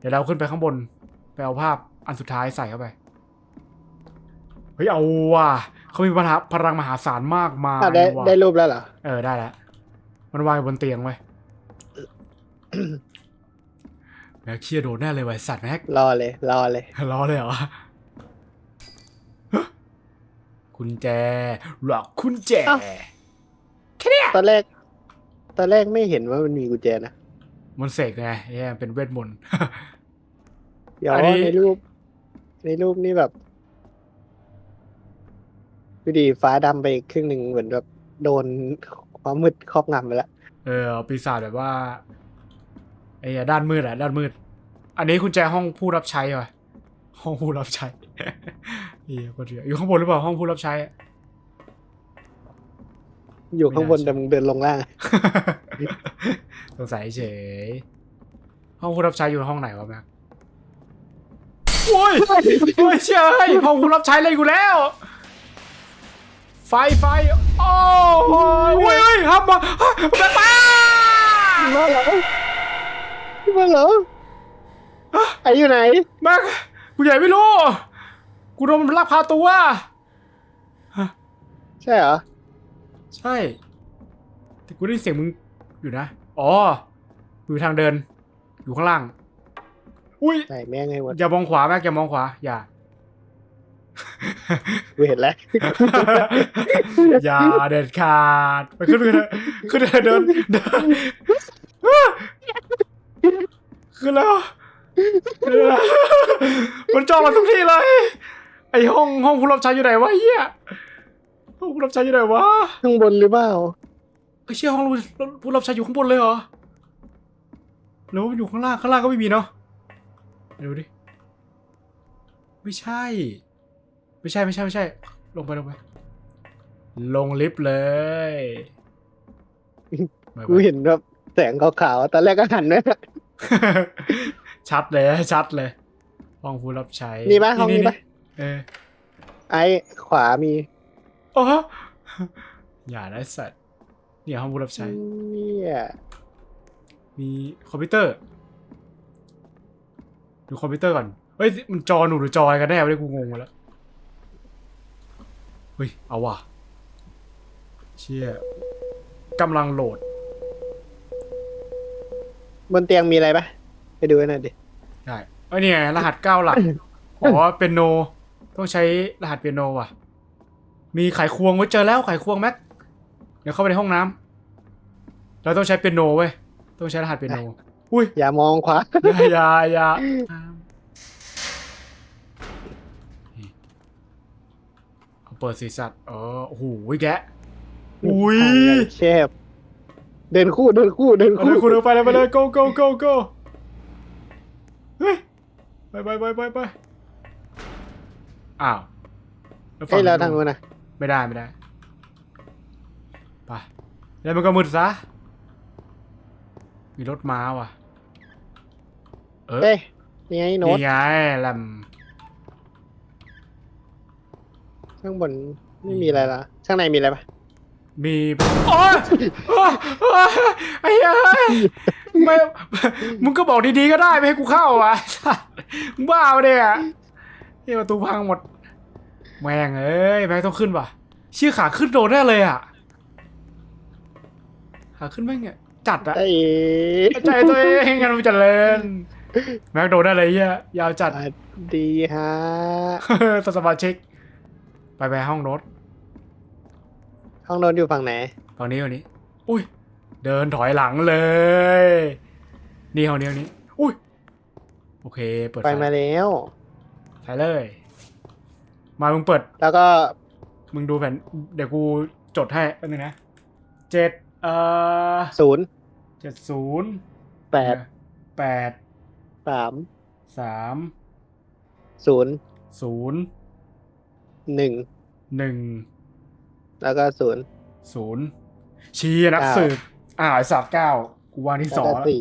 เดี๋ยวเราขึ้นไปข้างบนไปเอาภาพอันสุดท้ายใส่เข้าไป เฮ้ยเอาว่ะเขามีพลังพลังมหาศาลมากมายอะได้ว่ะได้รูปแล้วเหรอ เออได้แล้วมันวางอยู่บนเตียงไว้แม็กเชียโดนแน่เลยว่ะไอ้สัตว์แม็ก รอเลย รอเลย ล้อเลยเหรอฮะกุญแจหลอกกุญแจ อ้าว ตอนแรก ตอนแรกไม่เห็นว่ามันมีกุญแจนะ มันเสกไงเฮ้ยมันเป็นเวทมนต์ เดี๋ยวอันนี้ ในรูป ในรูปนี่แบบดูดีฟ้าดำไปครึ่งหนึ่งเหมือนแบบโดนความมืดครอบงำไปแล้วเออปีศาจแบบว่าไอ้เหี้ยด้านมืดอะด้านมืด อันนี้กุญแจห้องผู้รับใช้ว่ะห้องผู้รับใช้เฮียก็เถื่ออยู่ข้างบนหรือเปล่าห้องผู้รับใช้ อยู่ข้างบนไม่น่าใช่แต่มึงเดินลงล่าง สงสัยเฉย ห้องผู้รับใช้อยู่ห้องไหนวะแม็ก โอ้ยโอ้ยเชื่อเฮ้ยห้องผู้รับใช้เลยกูแล้ว ไฟไฟโอ้ยโอ้ยโอ้ยห้ามมาแม็กป้ามาเหรอมาเหรอไออยู่ไหนแม็กกูใหญ่ไม่รู้ กูโดนมันลักพาตัวใช่เหรอ ใช่ แต่กูได้ยินเสียงมึงอยู่นะ อ๋ออยู่ทางเดิน อยู่ข้างล่าง อุ้ยไหนแม่งไงหมดอย่ามองขวาแม็กอย่ามองขวา อย่ากูเห็นแล้ว อย่าเด็ดขาดไปขึ้นไปขึ้นขึ้นเดินเดินขึ้นแล้วขึ้นแล้วมันจ้องเราทุกที่เลย ไอห้องห้องผู้รับใช้อยู่ไหนวะไอ้เฮียห้องผู้รับใช้อยู่ไหนวะข้างบนหรือเปล่าไอเชี่ยห้องผู้รับใช้อยู่ข้างบนเลยเหรอหรือว่ามันอยู่ข้างล่างข้างล่างก็ไม่มีเนาะ ดูดิ ไม่ใช่ ไม่ใช่ไม่ใช่ไม่ใช่ ลงไปลงไป ลงลิฟต์เลยไปไปกูเห็นแบบแสงขาวๆตอนแรกก็หันนะชัดเลยชัดเลย ห้องผู้รับใช้นี่ปะห้องนี้ปะเออ ไอ้ขวามีโอ้อย่าได้สัตว์เนี่ยห้องผู้รับใช้เนี่ยมีคอมพิวเตอร์ ดูคอมพิวเตอร์ก่อน เฮ้ย มันจอหนูหรือจอยกันแน่วะเนี่ยกูงงหมดแล้ว เฮ้ย เอาว่ะ เชี่ยกำลังโหลด บนเตียงมีอะไรปะไปดูหน่อยดิ ได้เอ้ยเนี่ยรหัสเก้าหลัก อ๋อเป็นโน ต้องใช้รหัสเปียโนว่ะ มีไขควงไว้เจอแล้วไขควงแม็ก เดี๋ยวเข้าไปในห้องน้ำเราต้องใช้เปียโนเว้ย ต้องใช้รหัสเปียโน อุ้ยอย่ามองขวาอย่าอย่าอย่าเอาเปิดสีสัตว์เออโอ้โหแกะอุ้ยเชฟเดินคู่เดินคู่เดินเอาคู่เลยคุณเอาไปเลยไปเลย go go go go เฮ้ยไปไปไปไปไปอ้าวแล้วฝั่เฮ้ยเรานู้นทางนู้นนะไม่ได้ไม่ได้ไปแล้วมันก็มืดซะมีรถม้าว่ะ เออเฮ้ยนี่ไงโน้ตนี่ไงแลมข้างบนไม่มีอะไรละข้างในมีอะไรปะมีโอ๊ยโอ๊ยโอ๊ยไอ้เอ้ยไม่มึงก็บอกดีๆก็ได้ไม่ให้กูเข้าอะมึงบ้าปะเนี่ยเฮ้ยประตูพังหมด แม่งเอ้ยแม่งต้องขึ้นว่ะชื่อขาขึ้นโดนแน่เลยอะขาขึ้นแม่งเนี่ยจัดอะไอ้ใจตัวเองกันมันเจริญ แม็กโดนได้เลยเฮียยาวจัดสวัสดีฮะตัวสมาชิก ไปไปห้องรถ ห้องโน้ตอยู่ฝั่งไหน ฝั่งนี้ฝั่งนี้ อุ้ย เดินถอยหลังเลย นี่ห้องนี้ห้องนี้ อุ้ย โอเค เปิดไปมาแล้วไฟเลย มามึงเปิด แล้วก็ มึงดูแผ่นเดี๋ยวกูจดให้แป๊บนึงนะ เจ็ดเอ่อศูนย์เจ็ดศูนย์แปดแปด สามสามศูนย์ศูนย์หนึ่งหนึ่งแล้วก็ศูนย์ศูนย์ชี้นักเก้าสืบอ่าไอ้สับเก้ากูวางที่แล้วสองก็แล้วสี่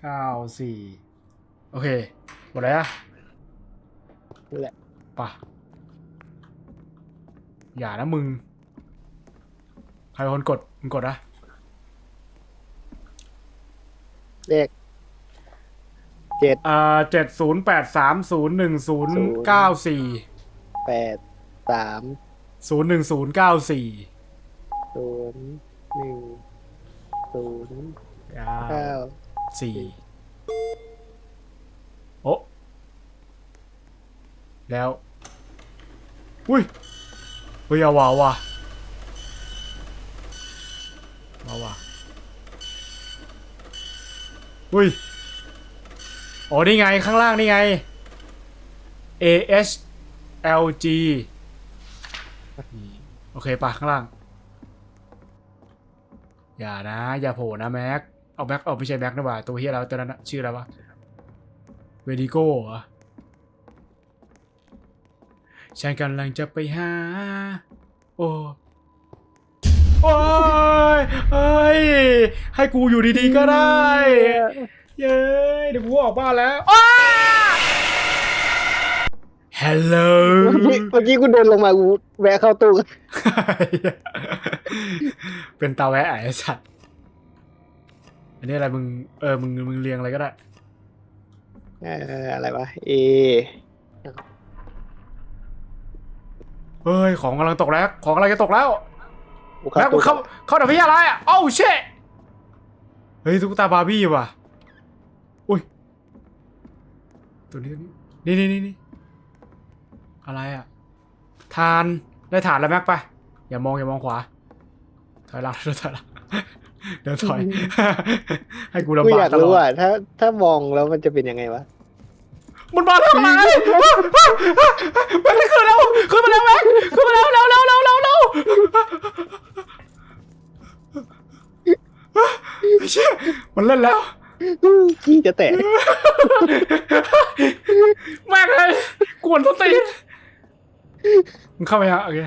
เก้าสี่โอเคหมดแล้วอะนี่แหละป่ะอย่านะมึง ใครเป็นคนกดมึงกดอะเลข เจ็ดอ่าเจ็ดศูนย์แปดสามศูนย์หนึ่งศูนย์เก้าสี่แปดสามศูนย์หนึ่งศูนย์เก้าสี่ศูนย์หนึ่งศูนย์เก้าสี่โอ้แล้ว อุ้ยเฮ้ยเอาว่ะเอาว่ะเอาว่ะอุ้ย โอ๋อนี่ไงข้างล่างนี่ไง A H L G โอเคปะข้างล่าง อย่านะ อย่าโผล่นะแม็ก เอาแม็ก เอาไม่ใช่แม็กนะว่า ตัวเฮียแล้วตัวนั้นนะชื่ออะไรวะ เวดิโก้เหรอ ฉันกำลังจะไปหา โอ้โอ้ยเอ้ย ให้กูอยู่ดีๆก็ได้ เย้ยเดี๋ยวกูออกบ้านแล้วอ้า Hello เมื่อกี้เมื่อกี้กูเดินลงมากูแวะเข้าตู้เป็นตาแวะไอ้สัตว์อันนี้อะไรมึงเออมึงมึงเรียงอะไรก็ได้ เอ่ออะไรวะเอเฮ้ยของกำลังตกแล้ว ของกำลังจะตกแล้วกูแม็กมึงเข้าเข้าดับพี่อะไรอะโอ้าเช่เฮ้ยตุ๊กตาบาร์บี้ว่ะ อุ้ย ตัวนี้ตัวนี้นี่นี่นี่นี่อะไรอะทานได้ฐานแล้วแม็กไปอย่ามองอย่ามองขวา ถอยหลังเดี๋ยวถอยหลังเดี๋ยวถอย ให้กูกูลำบาอยากกตลรู้อดอะถ้าถ้ามองแล้วมันจะเป็นยังไงวะ มันมาแล้วไงแม็กขึ้นแล้วขึ้นมาแล้วแม็กขึ้นมาแล้วเร็วเร็วเร็วเร็วเร็วไม่เชื่อมันเล่นแล้ว ขี้จะแตกแม่งเลยกว นต้นตีนมึงเข้าไปฮะโอเค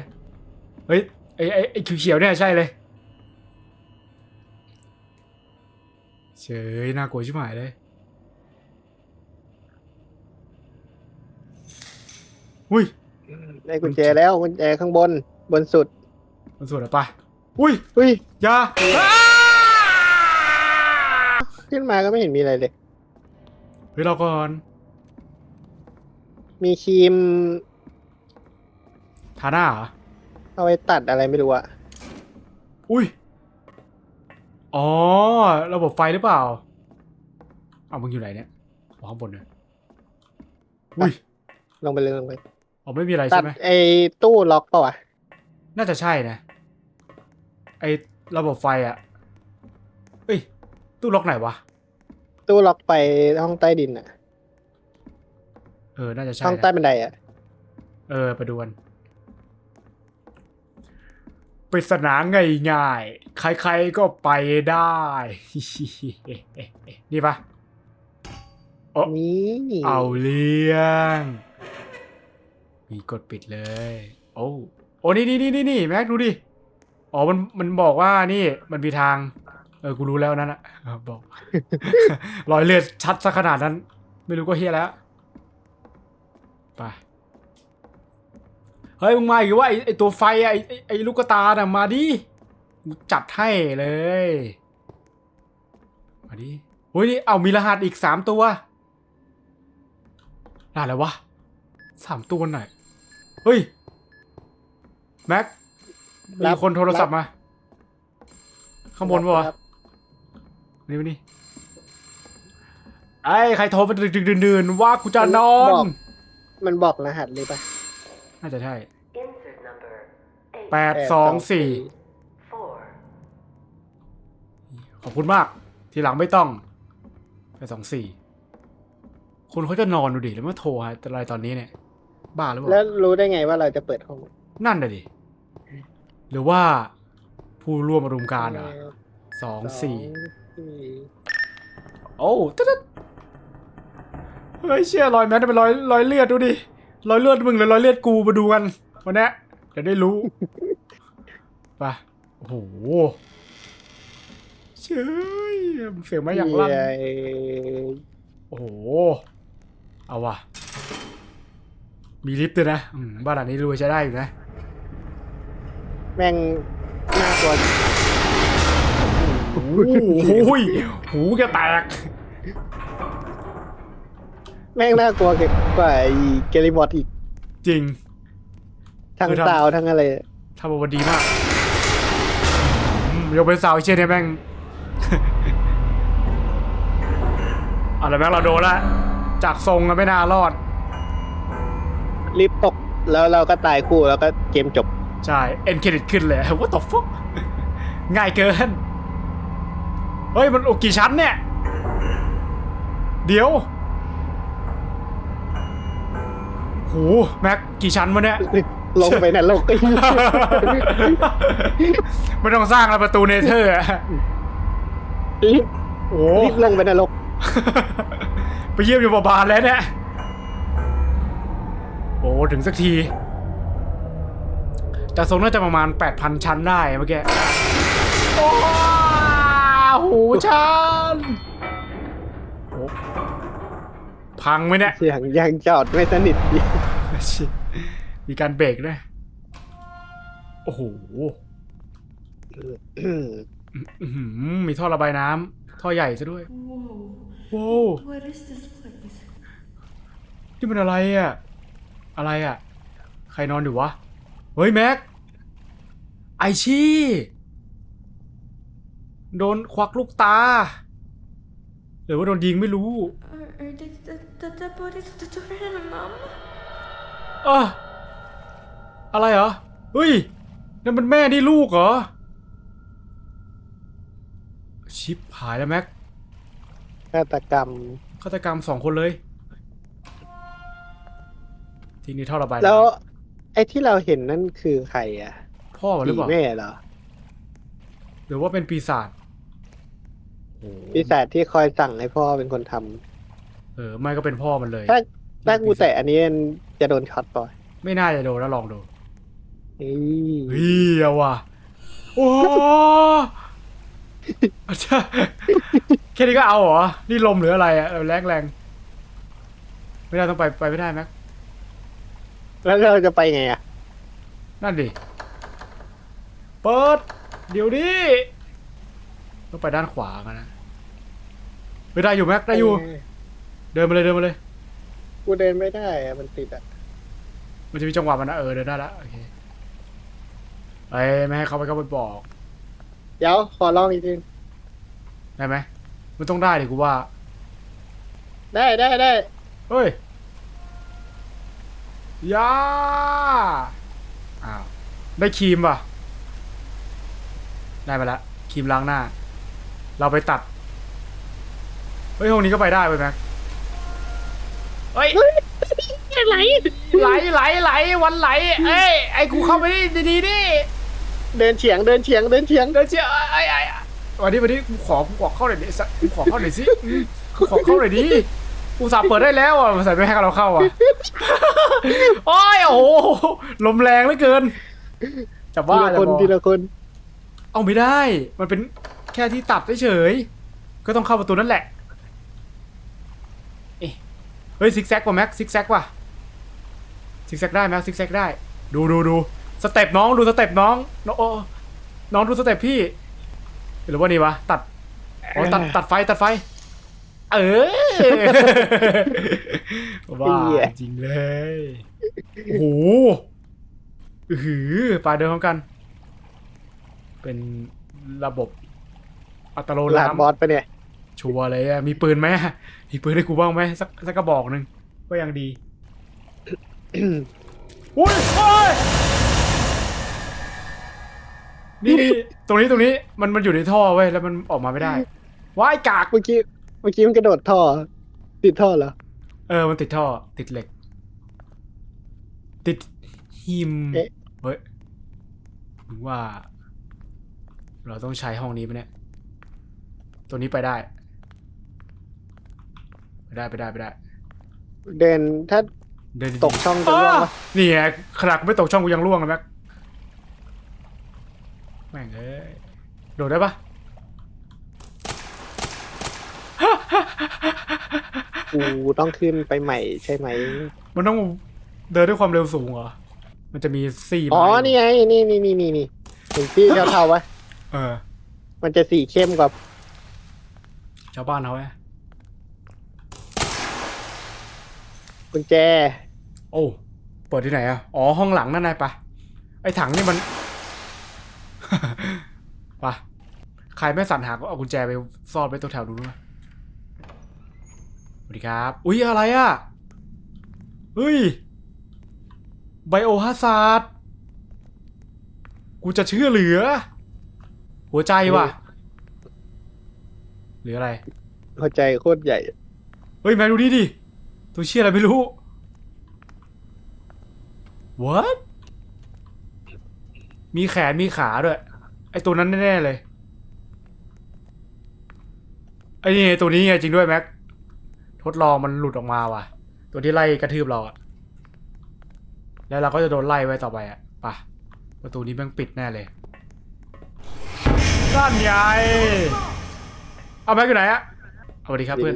เฮ้ยไอ้ไอ้ไอ้เขียวๆเนี่ยใช่เลยเฉยน่ากลัวชิบหายเลยอุ้ยได้กุญแจแล้วกุญแจข้างบนบนสุดมันสวยอะไปอุ้ยอุ้ยอยาขึ้นมาก็ไม่เห็นมีอะไรเลยเฮ้ยเราก่อน มีครีมทาหน้าเหรอ เอาไว้ตัดอะไรไม่รู้อะอุ้ย อ๋อ ระบบไฟหรือเปล่า เอามึงอยู่ไหนเนี่ยอ๋อข้างบนเนี่ยอุ้ยลงไปเลยลงไปอ๋อไม่มีอะไรตัใช่ดไหม ไอ้ตู้ล็อกเปล่าวะน่าจะใช่นะ ไอระบบไฟอะเอ้ย ตู้ล็อกไหนวะ ตู้ล็อกไปห้องใต้ดินอะ เออ น่าจะใช่ห้องใต้นะบันไดอะเออ ไปดูกันปริศนาง่ายๆ ใครๆก็ไปได้ นี่ปะโอ้นี่เอาเรื่องมีกดปิดเลย โอ้ โอ้ นี่นี่นี่นี่นี่แม็กดูดิ อ๋อ มัน มันบอกว่านี่ มันมีทาง เออ กูรู้แล้วนั่นอะเออบอก รอยเลือดชัดซะขนาดนั้น ไม่รู้ก็เฮียแล้ว ไปเฮ้ยมึงมาอีกว่าไอไอตัวไฟอะไอไอ้ไอลูกกระตาน่ะมาดิกูจัดให้เลย มาดิเฮ้ยนี่เอามีรหัสอีกสามตัวรหัสอะไรวะสามตัวไหนเฮ้ยแม็กมีคนโทรศัพท์มา ข้างบนปะวะครับนี่มานี่ไอ้ใครโทรมาดึกๆดื่นๆว่ากูจะนอน มันบอกรหัสเลยปะน่าจะใช่ Insert number แปดสองสี่ four. ขอบคุณมาก ทีหลังไม่ต้องแปดสองสี่คนเขาจะนอนดูดิ แล้วมาโทรอะไรตอนนี้เนี่ย บ้าหรือเปแล้วล่ารู้ได้ไงว่าเราจะเปิดห้องนั่นน่ะดิ หรือว่าผู้ร่วมอารมณ์การเหรอะสองสี่สี่ โอ้ตึ๊ดๆ เฮ้ยเชี่ยรอยแมสเป็นรอยรอยเลือดดูดิรอยเลือดมึงหรือรอยเลือดกูมาดูกันวันเนี้ยจะได้รู้ไปโอ้โหเชื่ยเสียงมาอย่างลั่นเย้โอ้โหเอาว่ะ มีลิฟต์ด้วยนะอืมบ้านหลังนี้รวยใช้ได้อยู่นะ แม่งน่ากลัวโอ้โหหูแกแตก แม่งน่ากลัวกว่าไอ้เกลิบอทอีกจริง ทั้งคือทำ ซาวทั้งอะไร ทำออกมาดีมากอืมยกเป็นสาวไอ้เช่นเนี่ยแม่ง เอาละแม่งเราโดนละ จากทรงกันไม่น่ารอด รีบตกแล้วเราก็ตายคู่แล้วก็เกมจบ ใช่ เอ็นเครดิตขึ้นเลยว่าตบฟุกง่ายเกิน เฮ้ย มันโอกี่ชั้นเนี่ย เดี๋ยว โหแม็กกี่ชั้นวะเนี่ย ลงไปนรกก็ไม่ต้องสร้างแล้วประตูเนเธอร์อะรีบโอ้รีบลงไปนรกไปเยี่ยมอยู่บาลแล้วเนี่ยโอ้ถึงสักที แต่ทรงน่าจะประมาณ 8,000 ชั้นได้เมื่อกี้ โอ้โหชั้นโอ้ พังไหมเนี่ยเสียงยางจอดไม่สนิทชิมีการเบรกด้วยโอ้โหมีท่อระบายน้ำท่อใหญ่ซะด้วยโว้วนี่มันอะไรอะ อะไรอะ ใครนอนอยู่วะ เฮ้ยแม็ก ไอชี่ โดนควักลูกตา หรือว่าโดนยิงไม่รู้ Are, are the, the, the bodies of the children and mom? เอออะไรเหรอเฮ้ยนั่นมันแม่นี่ลูกเหรอ ชิปหายแล้วแม็กฆาตกรรม ฆาตกรรมสองคนเลย ทีนี้ท่อระบายน้ำแล้วไอ้ที่เราเห็นนั่นคือใครอะพ่อมันหรือเปล่า แม่เหรอ หรือว่าเป็นปีศาจ ปีศาจที่คอยสั่งให้พ่อเป็นคนทำเออไม่ก็เป็นพ่อมันเลยถ้าถ้ากูแตะอันนี้จะโดนช็อตป่อยไม่น่าจะโดนแล้วลองดูเฮ้ยเฮ้ยเอาว่ะโอ้อาจารย์แค่นี้ก็เอาเหรอ นี่ลมหรืออะไรอะแรงแรงๆไม่ได้ต้องไปไปไม่ได้แม็กแล้วเราจะไปไงอะ นั่นดิ เปิด เดี๋ยวนี้ต้องไปด้านขวากันนะ ไม่ได้อยู่แม็กได้อยู่ เดินมาเลยเดินมาเลย กูเดินไม่ได้อะมันติดอะมันจะมีจังหวะมันนะเออเดินได้ละโอเคไปไม่ให้เขาไปเขาไปบอกเดี๋ยวขอลองอีกทีได้ไหมมันต้องได้ดิกูว่า ได้ได้ได้เฮ้ยอยาอ้าวได้ครีมป่ะ ได้มาละครีมล้างหน้า เราไปตัดเฮ้ยห้องนี้ก็ไปได้ไปแม็กเฮ้ยไหลไหลไหลไหลวันไหลเอ้ยไอ้กูเข้าไปดิดีๆดิเดินเฉียงเดินเฉียงเดินเฉียงเดี๋ยวเชียไอ้ไอ้ไอ้วันนี้วันนี้กูขอกูขอเข้าหน่อยดิสักกูขอเข้าหน่อยสิอืมกูขอเข้าหน่อยดิกูสาห์เปิดได้แล้วอะใส่ไม่ให้เราเข้าอะโอ้ยโอ้โหลมแรงเหลือเกินจะทีบ้าละจะคนบอทีละคนเอาไม่ได้ มันเป็นแค่ที่ตัดเฉยๆก็ต้องเข้าประตูนั่นแหละเอ๊ะ เฮ้ยซิกแซกว่ะแม็กซิกแซกว่ะซิกแซกได้แม็กซิกแซกได้ ดูดูดูสเต็ปน้องดูสเต็ปน้องน้องโอ้น้องดูสเต็ปพี่ หรือว่านี่วะตัดอ๋อตัดตัดไฟตัดไฟ เออว่าจริงเลยโอ้โหอือหือปลายเดินพร้อมกัน เป็นระบบอัตโนหลานน้บอสไปะเนี่ยำ ชัวร์เลยอะมีปืนไหมอะมีปืนให้กูบ้างไหมสักสักกระบอกหนึ่งก็ยังดีอุ้ยโอ้ยนี่นี่ตรงนี้ตรงนี้มันมันอยู่ในท่อเว้ยแล้วมันออกมาไม่ได้ว้ายกาก เมื่อกี้เมื่อกี้มันกระโดดท่อ ติดท่อเหรอเออ มันติดท่อ ติดเหล็ก ติดหิมเอ๊ะเฮ้ยถึงว่า เราต้องใช้ห้องนี้ไหมเนี่ย ตัวนี้ไปได้ ไปได้ไปได้ไปได้ เดินถ้าเดินดีตกช่องจะอ้าร่วงปะนี่ไงขนาดกูไม่ตกช่องกูยังร่วงเลยแม็กแม่งเอ้ยโดดได้ปะกูต้องขึ้นไปใหม่ใช่ไหมมันต้องเดินด้วยความเร็วสูงเหรอ มันจะมีสี่อ๋อไม้นี่ไงนี่นี่นี่นี่นี่เห็นที่เท่าๆวะเออ มันจะสีเข้มกว่าชาวบ้านเขาไง กุญแจ โอ้ เปิดที่ไหนอะอ๋อ ห้องหลังนั่นนายปะไอ้ถังนี่มัน ปะใครไม่สั่นหาก็เอากุญแจไปซ่อนไว้ตรงแถวนู้นวะสวัสดีครับ อุ๊ยอะไรอะเฮ้ย ไบโอฮาซาร์ดกูจะเชื่อเหลือ หัวใจว่ะ หรืออะไร หัวใจโคตรใหญ่ เฮ้ยแมนดูนี่ดิ ตัวเชี่ยอะไรไม่รู้ what มีแขนมีขาด้วย ไอตัวนั้นแน่ๆเลย ไอนี่ไงตัวนี้ไงจริงด้วยแม็ก ทดลองมันหลุดออกมาว่ะ ตัวที่ไล่กระทืบเราอะแล้วเราก็จะโดนไล่ไว้ต่อไปอะไป่ะประตูนี้แม่งปิดแน่เลยด้านใหญ่เอาแม็กอยู่ไหนอะสวัสดีครับเพื่อน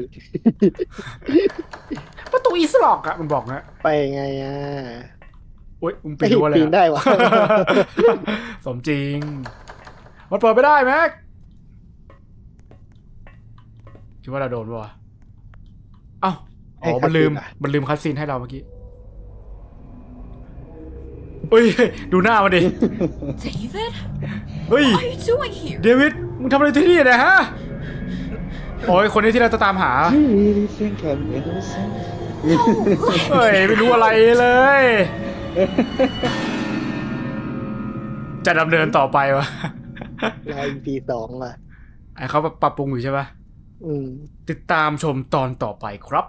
ประตูอีสล็อกอะมันบอกนะไปไงอะโอ๊ยมึงปีนรั้วเลยปีนได้วะ สมจริง มันเปิดไม่ได้แม็ก คิดว่าเราโดนปะวะเอ้าอ๋อ ให้มันลืมคัดซีนอะ มันลืมคัดซีนให้เราเมื่อกี้เฮ้ย ดูหน้ามันดิ David? เฮ้ย What are you doing here? เดวิด มึงทำอะไรที่นี่เนะฮะ โอ้ย คนนี้ที่เราจะตามหา You really think I'm innocent เฮ้ยไม่รู้อะไรเลย จะดำเนินต่อไปวะลายปีสองอะไอ้เขาปรับปรุงอยู่ใช่ปะอืม ติดตามชมตอนต่อไปครับ